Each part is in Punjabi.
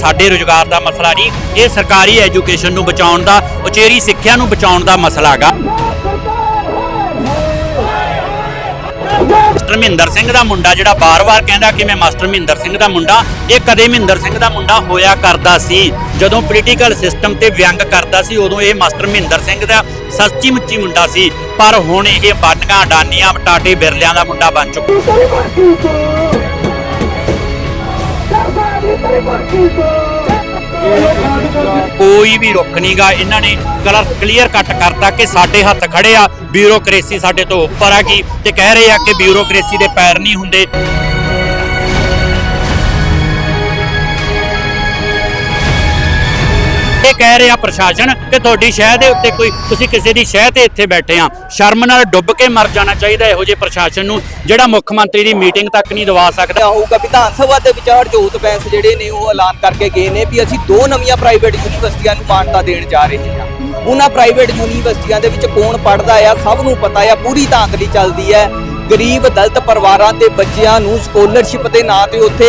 ਸਾਡੇ ਰੋਜ਼ਗਾਰ ਦਾ ਮਸਲਾ ਨਹੀਂ, ਇਹ ਸਰਕਾਰੀ ਐਜੂਕੇਸ਼ਨ ਨੂੰ ਬਚਾਉਣ ਦਾ, ਉਚੇਰੀ ਸਿੱਖਿਆ ਨੂੰ ਬਚਾਉਣ ਦਾ ਮਸਲਾ ਹੈਗਾ। ਮਾਸਟਰ ਮਹਿੰਦਰ ਸਿੰਘ ਦਾ ਮੁੰਡਾ ਜਿਹੜਾ ਬਾਰ-ਬਾਰ ਕਹਿੰਦਾ ਕਿ ਮੈਂ ਮਾਸਟਰ ਮਹਿੰਦਰ ਸਿੰਘ ਦਾ ਮੁੰਡਾ, ਇਹ ਕਦੇ ਮਹਿੰਦਰ ਸਿੰਘ ਦਾ ਮੁੰਡਾ ਹੋਇਆ ਕਰਦਾ ਸੀ। ਜਦੋਂ ਪੋਲੀਟੀਕਲ ਸਿਸਟਮ ਤੇ ਵਿਅੰਗ ਕਰਦਾ ਸੀ, ਉਦੋਂ ਇਹ ਮਾਸਟਰ ਮਹਿੰਦਰ ਸਿੰਘ ਦਾ ਸੱਚੀ ਮੁੱਚੀ ਮੁੰਡਾ ਸੀ। ਪਰ ਹੁਣ ਇਹ ਬਾਨੀਆਂ ਅਡਾਨੀਆਂ ਟਾਟੇ ਬਿਰਲਿਆਂ ਦਾ ਮੁੰਡਾ ਬਣ ਚੁੱਕਾ। ਕੋਈ ਵੀ ਰੁੱਖ ਨਹੀਂਗਾ ਇਹਨਾਂ ਨੇ ਕਲਰ ਕਲੀਅਰ ਕੱਟ ਕਰਤਾ ਕਿ ਸਾਡੇ ਹੱਥ ਖੜੇ ਆ। ਬਿਊਰੋਕ੍ਰੇਸੀ ਸਾਡੇ ਤੋਂ ਉੱਪਰ ਆ ਗਈ ਤੇ ਕਹਿ ਰਹੇ ਆ ਕਿ ਬਿਊਰੋਕ੍ਰੇਸੀ ਦੇ ਪੈਰ ਨਹੀਂ ਹੁੰਦੇ। ਇਹ ਕਹਿ ਰਿਹਾ ਪ੍ਰਸ਼ਾਸਨ ਕਿ ਤੁਹਾਡੀ ਸ਼ਹਿ ਦੇ ਉੱਤੇ ਕੋਈ ਤੁਸੀਂ ਕਿਸੇ ਦੀ ਸ਼ਹਿ ਤੇ ਇੱਥੇ ਬੈਠੇ ਆ। ਸ਼ਰਮ ਨਾਲ ਡੁੱਬ ਕੇ ਮਰ ਜਾਣਾ ਚਾਹੀਦਾ ਇਹੋ ਜਿਹੇ ਪ੍ਰਸ਼ਾਸਨ ਨੂੰ, ਜਿਹੜਾ ਮੁੱਖ ਮੰਤਰੀ ਦੀ ਮੀਟਿੰਗ ਤੱਕ ਨਹੀਂ ਦਵਾ ਸਕਦਾ। ਹੋਊਗਾ ਵਿਧਾਨ ਸਭਾ ਦੇ ਵਿਚਾਰ ਜੋਤ ਬੈਂਸ ਜਿਹੜੇ ਨੇ ਉਹ ਐਲਾਨ ਕਰਕੇ ਗਏ ਨੇ ਵੀ ਅਸੀਂ ਦੋ ਨਵੀਆਂ ਪ੍ਰਾਈਵੇਟ ਯੂਨੀਵਰਸਿਟੀਆਂ ਨੂੰ ਮਾਨਤਾ ਦੇਣ ਜਾ ਰਹੇ ਹਾਂ। ਉਹਨਾਂ ਪ੍ਰਾਈਵੇਟ ਯੂਨੀਵਰਸਿਟੀਆਂ ਦੇ ਵਿੱਚ ਕੌਣ ਪੜਦਾ ਆ, ਸਭ ਨੂੰ ਪਤਾ ਆ, ਪੂਰੀ ਧਾਂਦਲੀ ਚੱਲਦੀ ਹੈ। ਗਰੀਬ ਦਲਤ ਪਰਿਵਾਰਾਂ ਦੇ ਬੱਚਿਆਂ ਨੂੰ ਸਕਾਲਰਸ਼ਿਪ ਦੇ ਨਾਂ ਤੇ ਉੱਥੇ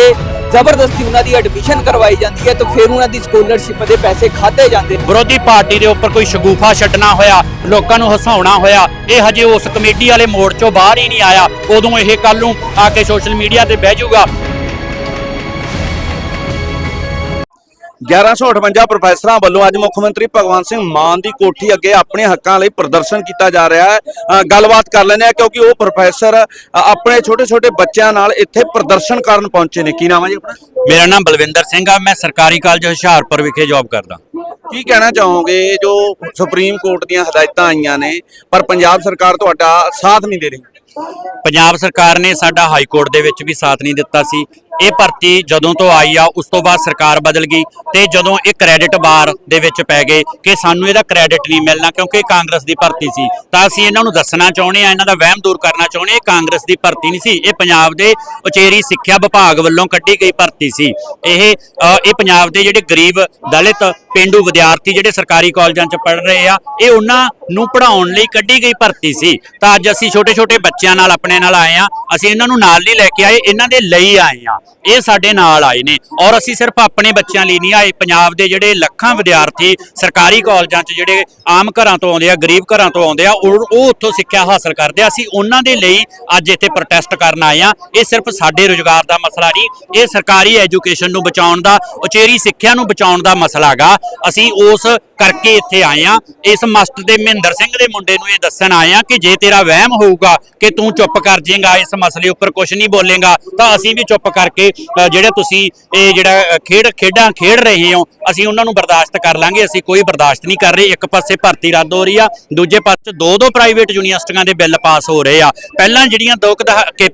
ਜ਼ਬਰਦਸਤੀ ਉਹਨਾਂ ਦੀ ਐਡਮਿਸ਼ਨ ਕਰਵਾਈ ਜਾਂਦੀ ਹੈ ਤੇ ਫਿਰ ਉਹਨਾਂ ਦੀ ਸਕਾਲਰਸ਼ਿਪ ਦੇ ਪੈਸੇ ਖਾਦੇ ਜਾਂਦੇ ਨੇ। ਵਿਰੋਧੀ ਪਾਰਟੀ ਦੇ ਉੱਪਰ ਕੋਈ ਸ਼ਗੂਫਾ ਛੱਡਣਾ ਹੋਇਆ, ਲੋਕਾਂ ਨੂੰ ਹਸਾਉਣਾ ਹੋਇਆ, ਇਹ ਹਜੇ ਉਸ ਕਮੇਟੀ ਵਾਲੇ ਮੋੜ ਚੋਂ ਬਾਹਰ ਹੀ ਨਹੀਂ ਆਇਆ। ਉਦੋਂ ਇਹ ਕੱਲ ਨੂੰ ਆ ਕੇ ਸੋਸ਼ਲ ਮੀਡੀਆ ਤੇ ਬਹਿ ਜਾਊਗਾ। 1158 ਪ੍ਰੋਫੈਸਰਾਂ ਵੱਲੋਂ ਅੱਜ ਮੁੱਖ ਮੰਤਰੀ ਭਗਵੰਤ ਸਿੰਘ ਮਾਨ ਦੀ ਕੋਠੀ ਅੱਗੇ ਆਪਣੇ ਹੱਕਾਂ ਲਈ ਪ੍ਰਦਰਸ਼ਨ ਕੀਤਾ ਜਾ ਰਿਹਾ ਹੈ। ਗੱਲਬਾਤ ਕਰ ਲੈਂਦੇ ਆ ਕਿਉਂਕਿ ਉਹ ਪ੍ਰੋਫੈਸਰ ਆਪਣੇ ਛੋਟੇ-ਛੋਟੇ ਬੱਚਿਆਂ ਨਾਲ ਇੱਥੇ ਪ੍ਰਦਰਸ਼ਨ ਕਰਨ ਪਹੁੰਚੇ ਨੇ। ਕੀ ਨਾਮ ਹੈ ਜੀ ਆਪਣਾ? ਮੇਰਾ ਨਾਮ ਬਲਵਿੰਦਰ ਸਿੰਘ ਆ। ਮੈਂ ਸਰਕਾਰੀ ਕਾਲਜ ਹੁਸ਼ਿਆਰਪੁਰ ਵਿਖੇ ਜੌਬ ਕਰਦਾ। ਕੀ ਕਹਿਣਾ ਚਾਹੋਗੇ? ਜੋ ਸੁਪਰੀਮ ਕੋਰਟ ਦੀਆਂ ਹਦਾਇਤਾਂ ਆਈਆਂ ਨੇ ਪਰ ਪੰਜਾਬ ਸਰਕਾਰ ਤੁਹਾਡਾ ਸਾਥ ਨਹੀਂ ਦੇ ਰਹੀ। ਪੰਜਾਬ ਸਰਕਾਰ ਨੇ ਸਾਡਾ ਹਾਈ ਕੋਰਟ ਦੇ ਵਿੱਚ ਵੀ ਸਾਥ ਨਹੀਂ ਦਿੱਤਾ ਸੀ। ਇਹ ਭਰਤੀ ਜਦੋਂ ਤੋਂ ਆਈ ਆ, ਉਸ ਤੋਂ ਬਾਅਦ ਸਰਕਾਰ ਬਦਲ ਗਈ ਤੇ ਜਦੋਂ ਇਹ ਕ੍ਰੈਡਿਟ ਬਾਰ ਦੇ ਵਿੱਚ ਪੈ ਗਏ ਕਿ ਸਾਨੂੰ ਇਹਦਾ ਕ੍ਰੈਡਿਟ ਨਹੀਂ ਮਿਲਣਾ ਕਿਉਂਕਿ ਇਹ ਕਾਂਗਰਸ ਦੀ ਭਰਤੀ ਸੀ। ਤਾਂ ਅਸੀਂ ਇਹਨਾਂ ਨੂੰ ਦੱਸਣਾ ਚਾਹੁੰਦੇ ਆ, ਇਹਨਾਂ ਦਾ ਵਹਿਮ ਦੂਰ ਕਰਨਾ ਚਾਹੁੰਦੇ ਆ, ਇਹ ਕਾਂਗਰਸ ਦੀ ਭਰਤੀ ਨਹੀਂ ਸੀ। ਇਹ ਪੰਜਾਬ ਦੇ ਉਚੇਰੀ ਸਿੱਖਿਆ ਵਿਭਾਗ ਵੱਲੋਂ ਕੱਢੀ ਗਈ ਭਰਤੀ ਸੀ। ਇਹ ਇਹ ਪੰਜਾਬ ਦੇ ਜਿਹੜੇ ਗਰੀਬ ਦਲਿਤ ਪਿੰਡੂ ਵਿਦਿਆਰਥੀ ਜਿਹੜੇ ਸਰਕਾਰੀ ਕਾਲਜਾਂ 'ਚ ਪੜ੍ਹ ਰਹੇ ਆ, ਇਹ ਉਹਨਾਂ ਨੂੰ ਪੜ੍ਹਾਉਣ ਲਈ ਕੱਢੀ ਗਈ ਭਰਤੀ ਸੀ। ਤਾਂ ਅੱਜ ਅਸੀਂ ਛੋਟੇ-ਛੋਟੇ ਬੱਚਿਆਂ ਨਾਲ, ਆਪਣੇ ਨਾਲ ਆਏ ਆ। ਅਸੀਂ ਇਹਨਾਂ ਨੂੰ ਨਾਲ ਨਹੀਂ ਲੈ ਕੇ ਆਏ, ਇਹਨਾਂ ਦੇ ਲਈ ਆਏ ਆ। ਇਹ ਸਾਡੇ ਨਾਲ ਆਏ ਨੇ ਔਰ ਅਸੀਂ ਸਿਰਫ ਆਪਣੇ ਬੱਚਿਆਂ ਲਈ ਨਹੀਂ, ਆਏ ਪੰਜਾਬ ਦੇ ਜਿਹੜੇ ਲੱਖਾਂ ਵਿਦਿਆਰਥੀ ਸਰਕਾਰੀ ਕਾਲਜਾਂ 'ਚ ਜਿਹੜੇ ਆਮ ਘਰਾਂ ਤੋਂ ਆਉਂਦੇ ਆ, ਗਰੀਬ ਘਰਾਂ ਤੋਂ ਆਉਂਦੇ ਆ, ਉਹ ਉਹ ਉੱਥੋਂ ਸਿੱਖਿਆ ਹਾਸਲ ਕਰਦੇ ਆ। ਅਸੀਂ ਉਹਨਾਂ ਦੇ ਲਈ ਅੱਜ ਇੱਥੇ ਪ੍ਰੋਟੈਸਟ ਕਰਨ ਆਏ ਆ। ਇਹ ਸਿਰਫ ਸਾਡੇ ਰੋਜ਼ਗਾਰ ਦਾ ਮਸਲਾ ਨਹੀਂ, ਇਹ ਸਰਕਾਰੀ ਐਜੂਕੇਸ਼ਨ ਨੂੰ ਬਚਾਉਣ ਦਾ, ਉਚੇਰੀ ਸਿੱਖਿਆ ਨੂੰ ਬਚਾਉਣ ਦਾ ਮਸਲਾ ਹੈਗਾ ਅਸੀਂ ਉਸ ਕਰਕੇ ਇੱਥੇ ਆਏ ਆ। ਇਸ ਮਾਸਟਰ ਦੇ ਮਹਿੰਦਰ ਸਿੰਘ ਦੇ ਮੁੰਡੇ ਨੂੰ ਇਹ ਦੱਸਣ ਆਏ ਆ ਕਿ ਜੇ ਤੇਰਾ ਵਹਿਮ ਹੋਊਗਾ ਕਿ ਤੂੰ ਚੁੱਪ ਕਰ ਜੇਗਾ ਇਸ ਮਸਲੇ ਉੱਪਰ ਕੁਝ ਨਹੀਂ ਬੋਲੇਗਾ, ਤਾਂ ਅਸੀਂ ਵੀ ਚੁੱਪ ਕਰਕੇ ਜਿਹੜੇ ਤੁਸੀਂ, ਇਹ ਜਿਹੜਾ ਖੇਡ, ਖੇਡਾਂ ਖੇਡ ਰਹੇ ਹੋ, ਅਸੀਂ ਉਹਨਾਂ ਨੂੰ ਬਰਦਾਸ਼ਤ ਕਰ ਲਾਂਗੇ। ਅਸੀਂ ਕੋਈ ਬਰਦਾਸ਼ਤ ਨਹੀਂ ਕਰ ਰਹੇ। ਇੱਕ ਪਾਸੇ ਭਰਤੀ ਰੱਦ ਹੋ ਰਹੀ ਆ, ਦੂਜੇ ਪਾਸੇ ਦੋ ਦੋ ਪ੍ਰਾਈਵੇਟ ਯੂਨੀਵਰਸਿਟੀਆਂ ਦੇ ਬਿੱਲ ਪਾਸ ਹੋ ਰਹੇ ਆ। ਪਹਿਲਾਂ ਜਿਹੜੀਆਂ ਦੋ ਕੁ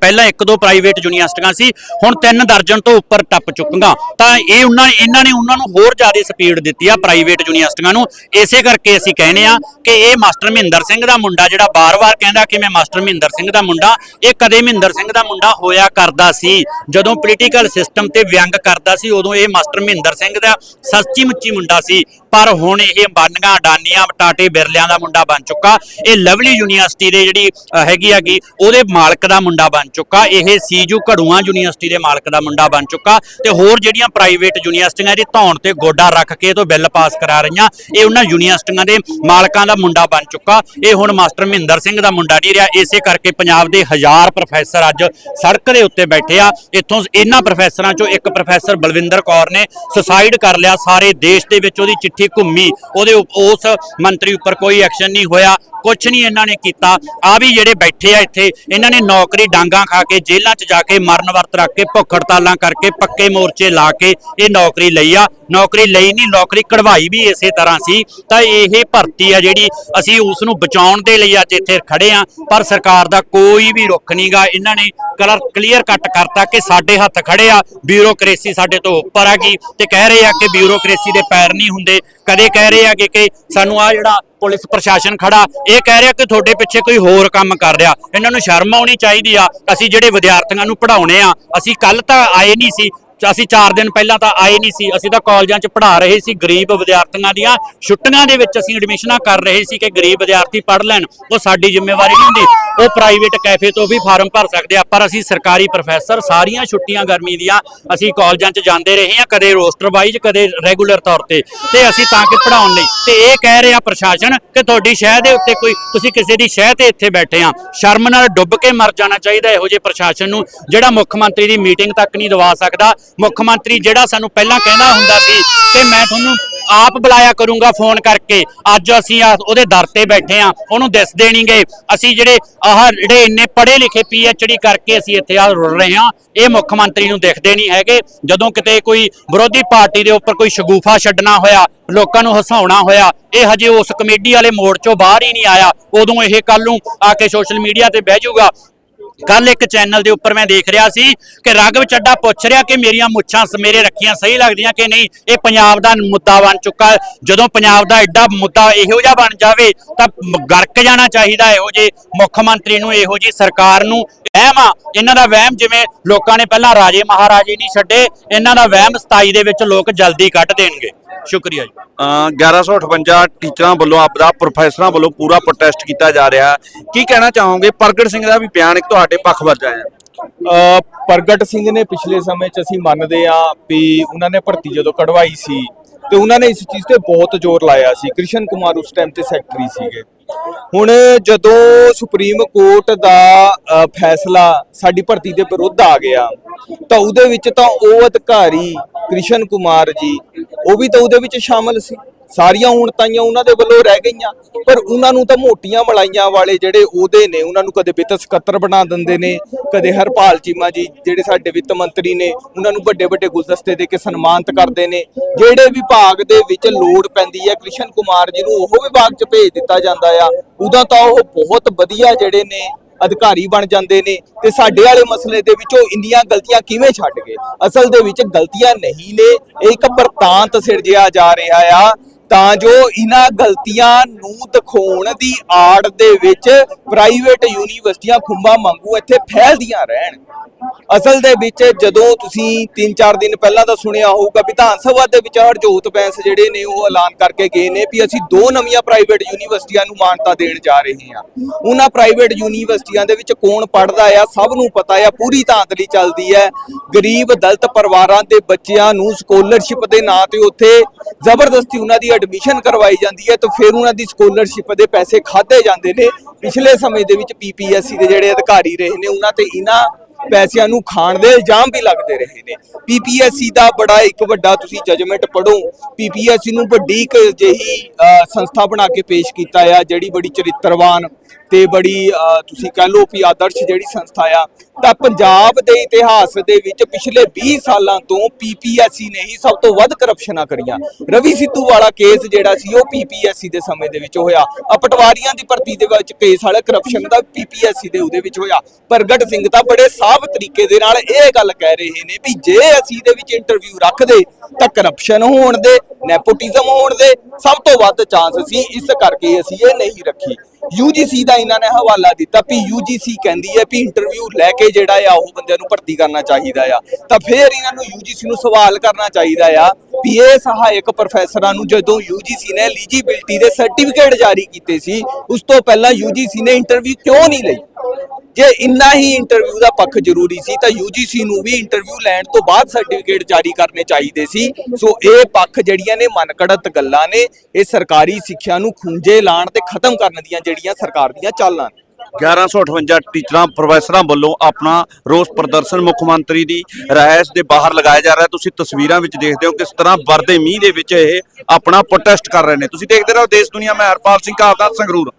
ਪਹਿਲਾਂ ਇੱਕ ਦੋ ਪ੍ਰਾਈਵੇਟ ਯੂਨੀਵਰਸਿਟੀਆਂ ਸੀ, ਹੁਣ ਤਿੰਨ ਦਰਜਨ ਤੋਂ ਉੱਪਰ ਟੱਪ ਚੁੱਕੀਆਂ। ਤਾਂ ਇਹ ਉਹਨਾਂ ਇਹਨਾਂ ਨੇ ਉਹਨਾਂ ਨੂੰ ਹੋਰ ਜ਼ਿਆਦਾ ਸਪੀਡ ਦਿੱਤੀ ਆ ਪ੍ਰਾਈਵੇਟ ਯੂਨੀਵਰਸਿਟੀਆਂ ਨੂੰ। ਇਸੇ ਕਰਕੇ ਅਸੀਂ ਕਹਿੰਦੇ ਆ ਕਿ ਇਹ ਮਾਸਟਰ ਮਹਿੰਦਰ ਸਿੰਘ ਦਾ ਮੁੰਡਾ ਜਿਹੜਾ ਬਾਰ-ਬਾਰ ਕਹਿੰਦਾ ਕਿ ਮੈਂ ਮਾਸਟਰ ਮਹਿੰਦਰ ਸਿੰਘ ਦਾ ਮੁੰਡਾ, ਇਹ ਕਦੇ ਮਹਿੰਦਰ ਸਿੰਘ ਦਾ ਮੁੰਡਾ ਹੋਇਆ ਕਰਦਾ ਸੀ। ਜਦੋਂ ਪੋਲੀਟੀਕਲ ਸਿਸਟਮ ਤੇ ਵਿਅੰਗ ਕਰਦਾ ਸੀ ਉਦੋਂ ਇਹ ਮਾਸਟਰ ਮਹਿੰਦਰ ਸਿੰਘ ਦਾ ਸੱਚੀ ਮੁੱਚੀ ਮੁੰਡਾ ਸੀ ਪਰ ਹੁਣ ਇਹ ਬਾਨੀਆਂ ਅਡਾਨੀਆਂ ਟਾਟੇ ਬਿਰਲਿਆਂ ਦਾ ਮੁੰਡਾ ਬਣ ਚੁੱਕਾ। ਇਹ ਲਵਲੀ ਯੂਨੀਵਰਸਿਟੀ ਦੇ ਜਿਹੜੀ ਅ, ਹੈਗੀ ਹੈਗੀ ਉਹਦੇ ਮਾਲਕ ਦਾ ਮੁੰਡਾ ਬਣ ਚੁੱਕਾ। ਇਹ ਸੀਜੂ ਘੜੂਆਂ ਯੂਨੀਵਰਸਿਟੀ ਦੇ ਮਾਲਕ ਦਾ ਮੁੰਡਾ ਬਣ ਚੁੱਕਾ। ਤੇ ਹੋਰ ਜਿਹੜੀਆਂ ਪ੍ਰਾਈਵੇਟ ਯੂਨੀਵਰਸਿਟੀਆਂ ਇਹਦੀ ਧੌਣ ਤੇ ਗੋਡਾ ਰੱਖ ਕੇ ਇਹ ਤੋਂ ਬਿੱਲ ਪਾਸ ਕਰਾ ਰਹੀਆਂ ਇਹ ਉਹਨਾਂ ਯੂਨੀਵਰਸਿਟੀਆਂ ਦੇ ਮਾਲਕਾਂ ਦਾ ਮੁੰਡਾ ਬਣ ਚੁੱਕਾ। ਇਹ ਹੁਣ ਮਾਸਟਰ ਮਹਿੰਦਰ ਸਿੰਘ ਦਾ ਮੁੰਡਾ ਨਹੀਂ ਰਿਹਾ। ਇਸੇ ਕਰਕੇ ਪੰਜਾਬ ਦੇ ਹਜ਼ਾਰ ਪ੍ਰੋਫੈਸਰ ਅੱਜ ਸੜਕ ਦੇ ਉੱਤੇ ਬੈਠੇ ਆ। ਇੱਥੋਂ ਇਹਨਾਂ ਪ੍ਰੋਫੈਸਰਾਂ ਚੋਂ ਇੱਕ ਪ੍ਰੋਫੈਸਰ ਬਲਵਿੰਦਰ ਕੌਰ ਨੇ ਸੁਸਾਈਡ ਕਰ ਲਿਆ, ਸਾਰੇ ਦੇਸ਼ ਦੇ ਵਿੱਚ ਉਹਦੀ ਚਿੱਠੀ ਘੁੰਮੀ, ਉਹਦੇ ਉਪ- ਉਸ ਮੰਤਰੀ ਉੱਪਰ ਕੋਈ ਐਕਸ਼ਨ ਨਹੀਂ ਹੋਇਆ। ਕੁਝ ਨਹੀਂ ਇਹਨਾਂ ਨੇ ਕੀਤਾ। ਆ ਵੀ ਜਿਹੜੇ ਬੈਠੇ ਆ ਇੱਥੇ, ਇਹਨਾਂ ਨੇ ਨੌਕਰੀ ਡਾਂਗਾ ਖਾ ਕੇ, ਜੇਲ੍ਹਾਂ 'ਚ ਜਾ ਕੇ ਮਰਨ ਵਰਤ ਰੱਖ ਕੇ, ਭੁੱਖ ਹੜਤਾਲਾਂ ਕਰਕੇ, ਪੱਕੇ ਮੋਰਚੇ ਲਾ ਕੇ ਇਹ ਨੌਕਰੀ ਲਈ ਆ। ਨੌਕਰੀ ਲਈ ਨਹੀਂ, ਨੌਕਰੀ ਕਢਵਾਈ ਵੀ ਇਸੇ ਤਰ੍ਹਾਂ ਸੀ। ਤਾਂ ਇਹ ਭਰਤੀ ਆ ਜਿਹੜੀ ਅਸੀਂ ਉਸ ਨੂੰ ਬਚਾਉਣ ਦੇ ਲਈ ਅੱਜ ਇੱਥੇ ਖੜੇ ਆ। ਪਰ ਸਰਕਾਰ ਦਾ ਕੋਈ ਵੀ ਰੁਖ ਨਹੀਂਗਾ ਇਹਨਾਂ ਨੇ ਕਲਰ ਕਲੀਅਰ ਕੱਟ ਕਰਤਾ ਕਿ ਸਾਡੇ ਹੱਥ ਖੜੇ ਆ। ਬਿਊਰੋਕ੍ਰੇਸੀ ਸਾਡੇ ਤੋਂ ਉੱਪਰ ਆ ਗਈ ਤੇ ਕਹਿ ਰਹੇ ਆ ਕਿ ਬਿਊਰੋਕ੍ਰੇਸੀ ਦੇ ਪੈਰ ਨਹੀਂ ਹੁੰਦੇ। ਕਦੇ ਕਹਿ ਰਹੇ ਆ ਕਿ ਕਿ ਸਾਨੂੰ ਆ ਜਿਹੜਾ ਪੁਲਿਸ ਪ੍ਰਸ਼ਾਸਨ ਖੜਾ। ਇਹ ਕਹਿ ਰਿਹਾ ਕਿ ਤੁਹਾਡੇ ਪਿੱਛੇ ਕੋਈ ਹੋਰ ਕੰਮ ਕਰ ਰਿਹਾ। ਇਹਨਾਂ ਨੂੰ ਸ਼ਰਮ ਆਉਣੀ ਚਾਹੀਦੀ ਆ। ਅਸੀਂ ਜਿਹੜੇ ਵਿਦਿਆਰਥੀਆਂ ਨੂੰ ਪੜ੍ਹਾਉਣੇ ਆ, ਅਸੀਂ ਕੱਲ ਤਾਂ ਆਏ ਨਹੀਂ ਸੀ। ਅਸੀਂ 4 ਦਿਨ ਪਹਿਲਾਂ ਤਾਂ ਆਏ ਨਹੀਂ ਸੀ, ਅਸੀਂ ਤਾਂ ਕਾਲਜਾਂ 'ਚ ਪੜ੍ਹਾ ਰਹੇ ਸੀ ਗਰੀਬ ਵਿਦਿਆਰਥੀਆਂ ਦੀਆਂ। ਛੁੱਟੀਆਂ ਦੇ ਵਿੱਚ ਅਸੀਂ ਐਡਮਿਸ਼ਨਾਂ ਕਰ ਰਹੇ ਸੀ ਕਿ ਗਰੀਬ ਵਿਦਿਆਰਥੀ ਪੜ੍ਹ ਲੈਣ, ਉਹ ਸਾਡੀ ਜ਼ਿੰਮੇਵਾਰੀ ਨਹੀਂ ਹੁੰਦੀ। ਉਹ ਪ੍ਰਾਈਵੇਟ ਕੈਫੇ ਤੋਂ ਵੀ ਫਾਰਮ ਭਰ ਸਕਦੇ ਆ, ਪਰ ਅਸੀਂ ਸਰਕਾਰੀ ਪ੍ਰੋਫੈਸਰ ਸਾਰੀਆਂ ਛੁੱਟੀਆਂ ਗਰਮੀ ਦੀਆਂ ਅਸੀਂ ਕਾਲਜਾਂ 'ਚ ਜਾਂਦੇ ਰਹੇ ਹਾਂ, ਕਦੇ ਰੋਸਟਰ ਵਾਈਜ਼ ਕਦੇ ਰੈਗੂਲਰ ਤੌਰ ਤੇ। ਤੇ ਅਸੀਂ ਤਾਂ ਕਿ ਪੜਾਉਣ ਲਈ, ਤੇ ਇਹ ਕਹਿ ਰਿਹਾ ਪ੍ਰਸ਼ਾਸਨ ਕਿ ਤੁਹਾਡੀ ਸ਼ਹਿ ਦੇ ਉੱਤੇ ਕੋਈ, ਤੁਸੀਂ ਕਿਸੇ ਦੀ ਸ਼ਹਿ ਤੇ ਇੱਥੇ ਬੈਠੇ ਆ। ਸ਼ਰਮ ਨਾਲ ਡੁੱਬ ਕੇ ਮਰ ਜਾਣਾ ਚਾਹੀਦਾ ਇਹੋ ਜਿਹੇ ਪ੍ਰਸ਼ਾਸਨ ਨੂੰ, ਜਿਹੜਾ ਮੁੱਖ ਮੰਤਰੀ ਦੀ ਮੀਟਿੰਗ ਤੱਕ ਨਹੀਂ ਦਵਾ ਸਕਦਾ। ਮੁੱਖ ਮੰਤਰੀ ਜਿਹੜਾ ਸਾਨੂੰ ਪਹਿਲਾਂ ਕਹਿੰਦਾ ਹੁੰਦਾ ਸੀ ਤੇ ਮੈਂ ਤੁਹਾਨੂੰ ਆਪ ਬੁਲਾਇਆ ਕਰੂੰਗਾ ਫੋਨ ਕਰਕੇ, ਅੱਜ ਅਸੀਂ ਉਹਦੇ ਦਰ ਤੇ ਬੈਠੇ ਆ ਉਹਨੂੰ ਦਿਸ ਦੇਣਗੇ ਅਸੀਂ ਜਿਹੜੇ ਆਹ ਜਿਹੜੇ ਇੰਨੇ ਪੜ੍ਹੇ ਲਿਖੇ ਡੀ ਕਰਕੇ ਅਸੀਂ ਇੱਥੇ ਆ ਰੁਲ ਰਹੇ ਆ ਇਹ ਮੁੱਖ ਮੰਤਰੀ ਨੂੰ ਦਿਖਦੇ ਨਹੀਂ ਹੈਗੇ। ਜਦੋਂ ਕਿਤੇ ਕੋਈ ਵਿਰੋਧੀ ਪਾਰਟੀ ਦੇ ਉੱਪਰ ਕੋਈ ਸ਼ਗੂਫਾ ਛੱਡਣਾ ਹੋਇਆ, ਲੋਕਾਂ ਨੂੰ ਹਸਾਉਣਾ ਹੋਇਆ, ਇਹ ਹਜੇ ਉਸ ਕਮੇਡੀ ਵਾਲੇ ਮੋੜ ਚੋਂ ਬਾਹਰ ਹੀ ਨਹੀਂ ਆਇਆ, ਉਦੋਂ ਇਹ ਕੱਲ ਨੂੰ ਆ ਕੇ ਸੋਸ਼ਲ ਮੀਡੀਆ ਤੇ ਬਹਿ ਜਾਊਗਾ। ਕੱਲ ਇੱਕ ਚੈਨਲ ਦੇ ਉੱਪਰ ਮੈਂ ਦੇਖ ਰਿਹਾ ਸੀ ਕਿ ਰਾਘਵ ਚੱਡਾ ਪੁੱਛ ਰਿਹਾ ਕਿ ਮੇਰੀਆਂ ਮੁੱਛਾਂ ਸ- ਮੇਰੇ ਰੱਖੀਆਂ ਸਹੀ ਲੱਗਦੀਆਂ ਕਿ ਨਹੀਂ? ਇਹ ਪੰਜਾਬ ਦਾ ਮੁੱਦਾ ਬਣ ਚੁੱਕਾ ਜਦੋਂ ਪੰਜਾਬ ਦਾ ਐਡਾ ਮੁੱਦਾ ਇਹੋ ਜਿਹਾ ਬਣ ਜਾਵੇ ਤਾਂ ਗਰਕ ਜਾਣਾ ਚਾਹੀਦਾ ਇਹੋ ਜੇ ਮੁੱਖ ਮੰਤਰੀ ਨੂੰ, ਇਹੋ ਜੀ ਸਰਕਾਰ ਨੂੰ ਵਹਿਮ ਆ। ਇਹਨਾਂ ਦਾ ਵਹਿਮ ਜਿਵੇਂ ਲੋਕਾਂ ਨੇ ਪਹਿਲਾਂ ਰਾਜੇ ਮਹਾਰਾਜੇ ਨਹੀਂ ਛੱਡੇ ਇਹਨਾਂ ਦਾ ਵਹਿਮ 27 ਦੇ ਵਿੱਚ ਲੋਕ ਜਲਦੀ ਕੱਢ ਦੇਣਗੇ। ਸ਼ੁਕਰੀਆ ਜੀ। ਅ, 1158 ਟੀਚਰਾਂ ਵੱਲੋਂ ਆਪਦਾ ਪ੍ਰੋਫੈਸਰਾਂ ਵੱਲੋਂ ਪੂਰਾ ਪ੍ਰੋਟੈਸਟ ਕੀਤਾ ਜਾ ਰਿਹਾ। ਹੈ। ਕੀ ਕਹਿਣਾ ਚਾਹੋਗੇ? ਪ੍ਰਗਟ ਸਿੰਘ ਦਾ ਵੀ ਬਿਆਨ ਇੱਕ ਤੁਹਾਡੇ ਪੱਖ ਵੱਜ ਆਇਆ ਅ, ਪ੍ਰਗਟ ਸਿੰਘ ਨੇ ਪਿਛਲੇ ਸਮੇਂ 'ਚ ਅਸੀਂ ਮੰਨਦੇ ਆ ਵੀ ਉਹਨਾਂ ਨੇ ਭਰਤੀ ਜਦੋਂ ਕਢਵਾਈ ਸੀ ਤੇ ਉਹਨਾਂ ਨੇ ਇਸ ਚੀਜ਼ ਤੇ ਬਹੁਤ ਜ਼ੋਰ ਲਾਇਆ ਸੀ। ਕ੍ਰਿਸ਼ਨ ਕੁਮਾਰ ਉਸ ਟਾਈਮ ਤੇ ਸੈਕਟਰੀ ਸੀਗੇ। ਹੁਣ ਜਦੋਂ ਸੁਪਰੀਮ ਕੋਰਟ ਦਾ ਫੈਸਲਾ ਸਾਡੀ ਭਰਤੀ ਦੇ ਵਿਰੁੱਧ ਆ ਗਿਆ, ਤਾਂ ਉਹਦੇ ਵਿੱਚ ਤਾਂ ਉਹ ਅਧਿਕਾਰੀ ਕ੍ਰਿਸ਼ਨ ਕੁਮਾਰ ਜੀ, ਉਹ ਵੀ ਤਾਂ ਉਹਦੇ ਵਿੱਚ ਸ਼ਾਮਲ ਸੀ। ਸਾਰੀਆਂ ਹੁਣ ਤਾਈਆਂ ਉਹਨਾਂ ਦੇ ਵੱਲੋਂ ਰਹਿ ਗਈਆਂ। ਪਰ ਉਹਨਾਂ ਨੂੰ ਤਾਂ ਮੋਟੀਆਂ ਮਲਾਈਆਂ ਵਾਲੇ ਜਿਹੜੇ ਉਹਦੇ ਨੇ, ਉਹਨਾਂ ਨੂੰ ਕਦੇ ਵਿੱਤ ਸਕੱਤਰ ਬਣਾ ਦਿੰਦੇ ਨੇ, ਕਦੇ ਹਰਪਾਲ ਚੀਮਾ ਜੀ ਜਿਹੜੇ ਸਾਡੇ ਵਿੱਤ ਮੰਤਰੀ ਨੇ, ਉਹਨਾਂ ਨੂੰ ਵੱਡੇ ਵੱਡੇ ਗੁਲਦਸਤੇ ਦੇ ਕੇ ਸਨਮਾਨਿਤ ਕਰਦੇ ਨੇ। ਜਿਹੜੇ ਵਿਭਾਗ ਦੇ ਵਿੱਚ ਲੋੜ ਪੈਂਦੀ ਹੈ, ਕ੍ਰਿਸ਼ਨ ਕੁਮਾਰ ਜੀ ਨੂੰ ਉਹ ਵਿਭਾਗ 'ਚ ਭੇਜ ਦਿੱਤਾ ਜਾਂਦਾ ਆ। ਉਦੋਂ ਤਾਂ ਉਹ ਬਹੁਤ ਵਧੀਆ ਜਿਹੜੇ ਨੇ ਅਧਿਕਾਰੀ ਬਣ ਜਾਂਦੇ ਨੇ ਤੇ ਸਾਡੇ ਵਾਲੇ ਮਸਲੇ ਦੇ ਵਿੱਚ ਉਹ ਇੰਨੀਆਂ ਗਲਤੀਆਂ ਕਿਵੇਂ ਛੱਡ ਗਏ? ਅਸਲ ਦੇ ਵਿੱਚ ਗਲਤੀਆਂ ਨਹੀਂ ਨੇ, ਇਹ ਇੱਕ ਵਰਤਾਂਤ ਸਿਰਜਿਆ ਜਾ ਰਿਹਾ ਆ। ਤਾਂ ਜੋ ਇਹਨਾਂ ਗਲਤੀਆਂ ਨੂੰ ਦਿਖਾਉਣ ਦੀ ਆੜ ਦੇ ਵਿੱਚ ਪ੍ਰਾਈਵੇਟ ਯੂਨੀਵਰਸਿਟੀਆਂ ਖੁੰਬਾ ਮੰਗੂ ਇੱਥੇ ਫੈਲਦੀਆਂ ਰਹਿਣ। ਅਸਲ ਦੇ ਵਿੱਚ ਜਦੋਂ ਤੁਸੀਂ 3-4 ਦਿਨ ਪਹਿਲਾਂ ਤਾਂ ਸੁਣਿਆ ਹੋਊਗਾ ਵਿਧਾਨ ਸਭਾ ਦੇ ਵਿੱਚ ਹਰਜੋਤ ਬੈਂਸ ਜਿਹੜੇ ਨੇ ਉਹ ਐਲਾਨ ਕਰਕੇ ਗਏ ਨੇ ਵੀ ਅਸੀਂ ਦੋ ਨਵੀਆਂ ਪ੍ਰਾਈਵੇਟ ਯੂਨੀਵਰਸਿਟੀਆਂ ਨੂੰ ਮਾਨਤਾ ਦੇਣ ਜਾ ਰਹੇ ਹਾਂ। ਉਹਨਾਂ ਪ੍ਰਾਈਵੇਟ ਯੂਨੀਵਰਸਿਟੀਆਂ ਦੇ ਵਿੱਚ ਕੌਣ ਪੜਦਾ ਆ, ਸਭ ਨੂੰ ਪਤਾ ਆ, ਪੂਰੀ ਧਾਂਦਲੀ ਚੱਲਦੀ ਹੈ। ਗਰੀਬ, ਦਲਿਤ ਪਰਿਵਾਰਾਂ ਦੇ ਬੱਚਿਆਂ ਨੂੰ ਸਕਾਲਰਸ਼ਿਪ ਦੇ ਨਾਂ ਤੇ ਉੱਥੇ ਜ਼ਬਰਦਸਤੀ ਉਹਨਾਂ ਦੀ ਐਡਮਿਸ਼ਨ ਕਰਵਾਈ ਜਾਂਦੀ ਹੈ ਤਾਂ ਫਿਰ ਉਹਨਾਂ ਦੀ ਸਕਾਲਰਸ਼ਿਪ ਦੇ ਪੈਸੇ ਖਾਦੇ ਜਾਂਦੇ ਨੇ। ਪਿਛਲੇ ਸਮੇਂ ਦੇ ਵਿੱਚ ਪੀਪੀਐਸਸੀ ਦੇ ਜਿਹੜੇ ਅਧਿਕਾਰੀ ਰਹੇ ਨੇ, ਉਹਨਾਂ ਤੇ ਇਹਨਾਂ ਪੈਸਿਆਂ ਨੂੰ ਖਾਣ ਦੇ ਇਲਜ਼ਾਮ ਵੀ ਲੱਗਦੇ ਰਹੇ ਨੇ। ਪੀਪੀਐਸਸੀ ਦਾ ਬੜਾ ਇੱਕ ਵੱਡਾ ਤੁਸੀਂ ਜਜਮੈਂਟ ਪੜੋ ਪੀਪੀਐਸਸੀ ਨੂੰ ਵੱਡੀ ਜਿਹੀ ਸੰਸਥਾ ਬਣਾ ਕੇ ਪੇਸ਼ ਕੀਤਾ ਆ, ਜਿਹੜੀ ਬੜੀ ਚਰਿੱਤਰਵਾਨ ਤੇ ਬੜੀ ਤੁਸੀਂ ਕਹਿ ਲਓ ਵੀ ਆਦਰਸ਼ ਜਿਹੜੀ ਸੰਸਥਾ ਆ, ਤਾਂ ਪੰਜਾਬ ਦੇ ਇਤਿਹਾਸ ਦੇ ਵਿੱਚ ਪਿਛਲੇ 20 ਸਾਲਾਂ ਤੋਂ ਪੀਪੀਐਸਸੀ ਨੇ ਹੀ ਸਭ ਤੋਂ ਵੱਧ ਕਰਪਸ਼ਨਾਂ ਕਰੀਆਂ। ਰਵੀ ਸਿੱਧੂ ਵਾਲਾ ਕੇਸ ਜਿਹੜਾ ਸੀ, ਉਹ ਪੀਪੀਐਸਸੀ ਦੇ ਸਮੇਂ ਦੇ ਵਿੱਚ ਹੋਇਆ। ਪਟਵਾਰੀਆਂ ਦੀ ਭਰਤੀ ਦੇ ਵਿੱਚ ਕੇਸ ਵਾਲਾ ਕਰਪਸ਼ਨ ਦਾ ਪੀਪੀਐਸਸੀ ਦੇ ਉਹਦੇ ਵਿੱਚ ਹੋਇਆ। ਪ੍ਰਗਟ ਸਿੰਘ ਤਾਂ ਬੜੇ ਸਾਫ਼ ਤਰੀਕੇ ਦੇ ਨਾਲ ਇਹ ਗੱਲ ਕਹਿ ਰਹੇ ਨੇ ਵੀ ਜੇ ਅਸੀਂ ਦੇ ਵਿੱਚ ਇੰਟਰਵਿਊ ਰੱਖਦੇ, ਤਾਂ ਕਰਪਸ਼ਨ ਹੋਣ ਦੇ ਨੈਪੋਟਿਜ਼ਮ ਹੋਣ ਦੇ ਸਭ ਤੋਂ ਵੱਧ ਚਾਂਸ ਸੀ, ਇਸ ਕਰਕੇ ਅਸੀਂ ਇਹ ਨਹੀਂ ਰੱਖੀ। ਯੂਜੀਸੀ ਦਾ ਇਹਨਾਂ ਨੇ ਹਵਾਲਾ ਦਿੱਤਾ ਵੀ ਯੂਜੀਸੀ ਕਹਿੰਦੀ ਹੈ ਵੀ ਇੰਟਰਵਿਊ ਲੈ ਕੇ ਜਿਹੜਾ ਆ ਉਹ ਬੰਦਿਆਂ ਨੂੰ ਭਰਤੀ ਕਰਨਾ ਚਾਹੀਦਾ ਆ। ਤਾਂ ਫਿਰ ਇਹਨਾਂ ਨੂੰ ਯੂਜੀਸੀ ਨੂੰ ਸਵਾਲ ਕਰਨਾ ਚਾਹੀਦਾ ਆ ਵੀ ਇਹ ਸਹਾਇਕ ਪ੍ਰੋਫੈਸਰਾਂ ਨੂੰ ਜਦੋਂ ਯੂਜੀਸੀ ਨੇ ਐਲੀਜੀਬਿਲਟੀ ਦੇ ਸਰਟੀਫਿਕੇਟ ਜਾਰੀ ਕੀਤੇ ਸੀ, ਉਸ ਤੋਂ ਪਹਿਲਾਂ ਯੂਜੀਸੀ ਨੇ ਇੰਟਰਵਿਊ ਕਿਉਂ ਨਹੀਂ ਲਈ? ਜੇ ਇੰਨਾ ਹੀ ਇੰਟਰਵਿਊ ਦਾ ਪੱਖ ਜ਼ਰੂਰੀ ਸੀ, ਤਾਂ ਯੂਜੀਸੀ ਨੂੰ ਵੀ ਇੰਟਰਵਿਊ ਲੈਣ ਤੋਂ ਬਾਅਦ ਸਰਟੀਫਿਕੇਟ ਜਾਰੀ ਕਰਨੇ ਚਾਹੀਦੇ ਸੀ। ਸੋ ਇਹ ਪੱਖ ਜਿਹੜੀਆਂ ਨੇ ਮਨਕੜਤ ਗੱਲਾਂ ਨੇ, ਇਹ ਸਰਕਾਰੀ ਸਿੱਖਿਆ ਨੂੰ ਖੁੰਝੇ ਲਾਣ ਤੇ ਖਤਮ ਕਰਨ ਦੀਆਂ ਜਿਹੜੀਆਂ ਸਰਕਾਰ ਦੀਆਂ ਚਾਲਾਂ ਨੇ। 1158 ਟੀਚਰਾਂ, ਪ੍ਰੋਫੈਸਰਾਂ ਵੱਲੋਂ ਆਪਣਾ ਰੋਸ ਪ੍ਰਦਰਸ਼ਨ ਮੁੱਖ ਮੰਤਰੀ ਦੀ ਰਿਹਾਇਸ਼ ਦੇ ਬਾਹਰ ਲਗਾਇਆ ਜਾ ਰਿਹਾ। ਤੁਸੀਂ ਤਸਵੀਰਾਂ ਵਿੱਚ ਦੇਖਦੇ ਹੋ ਕਿਸ ਤਰ੍ਹਾਂ ਵਰਦੇ ਮੀਂਹ ਦੇ ਵਿੱਚ ਇਹ ਆਪਣਾ ਪ੍ਰੋਟੈਸਟ ਕਰ ਰਹੇ ਨੇ। ਤੁਸੀਂ ਦੇਖਦੇ ਰਹੋ ਦੇਸ਼ ਦੁਨੀਆ, ਮੈਂ ਹਰਪਾਲ ਸਿੰਘ ਕਾਹਦਾ ਸੰਗਰੂਰ।